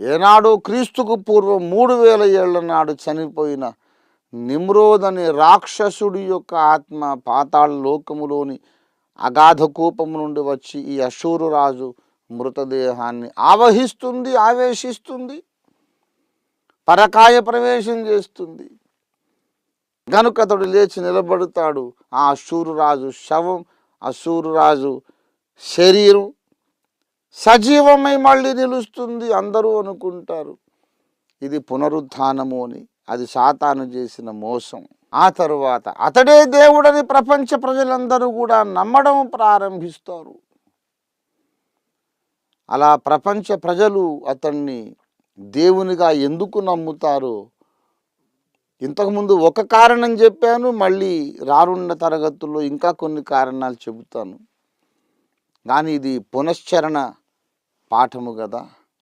ఏనాడు క్రీస్తుకు పూర్వం మూడు వేల ఏళ్ళ నాడు చనిపోయిన నిమ్రోద్ అనే రాక్షసుడి యొక్క ఆత్మ పాతాళ లోకములోని అగాధ కూపము నుండి వచ్చి ఈ అశూరు రాజు మృతదేహాన్ని ఆవహిస్తుంది ఆవేశిస్తుంది పరకాయ ప్రవేశం చేస్తుంది. గనుక అతడు లేచి నిలబడతాడు. ఆ అశూరు రాజు శవం అశూరు రాజు శరీరం సజీవమై మళ్ళీ నిలుస్తుంది అందరూ అనుకుంటారు. ఇది పునరుద్ధానము అని అది సాతాను చేసిన మోసం. ఆ తరువాత అతడే దేవుడని ప్రపంచ ప్రజలందరూ కూడా నమ్మడం ప్రారంభిస్తారు. అలా ప్రపంచ ప్రజలు అతన్ని దేవునిగా ఎందుకు నమ్ముతారో ఇంతకుముందు ఒక కారణం చెప్పాను మళ్ళీ రానున్న తరగతుల్లో ఇంకా కొన్ని కారణాలు చెబుతాను. కానీ ఇది పునశ్చరణ పాఠము కదా